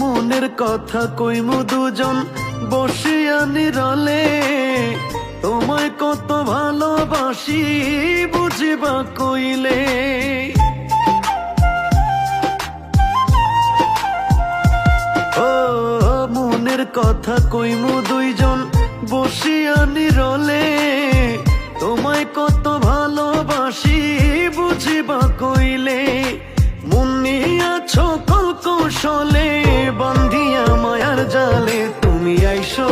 মনের কথা কইমু দুজন বসিয়া নিরলে তোমায় কত ভালোবাসি, বুঝিবা কইলে? ও মনের কথা কইমু দুইজন বসিয়া নিরলে তোমায় কত ভালোবাসি, বুঝিবা কইলে? মুন্নিয়াছ কল কৌশলে মায়ার জালে তুমি আইসো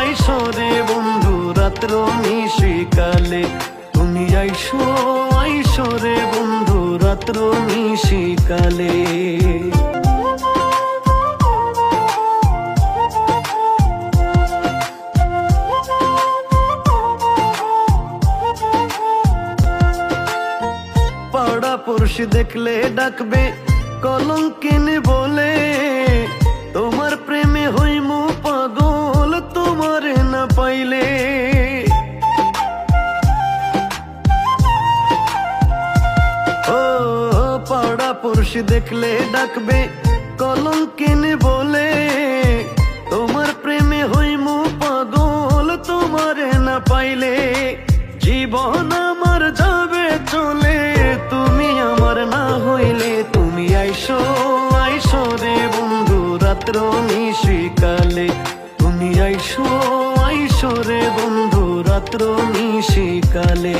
আইসো রে বন্ধু, রাত্র নিশিকালে তুমি আইসো আইসো রে বন্ধু, রাত্র নিশিকালে পাড়া পড়শি দেখলে ডাকবে, কলঙ্কিন বলে পাইলে ও পাড়া পড়শি দেখলে ডাকবে কলঙ্কিন বলে। তোমার প্রেমে হইমু পাগল, তোমার না পাইলে জীবন আমার যাবে চলে। তুমি আমার না হইলে তুমি আইসো আইসো রে বন্ধু, রাত্র নিশিকালে তুমি আইসো। আইসো বন্ধু রাত্র নিশিকালে।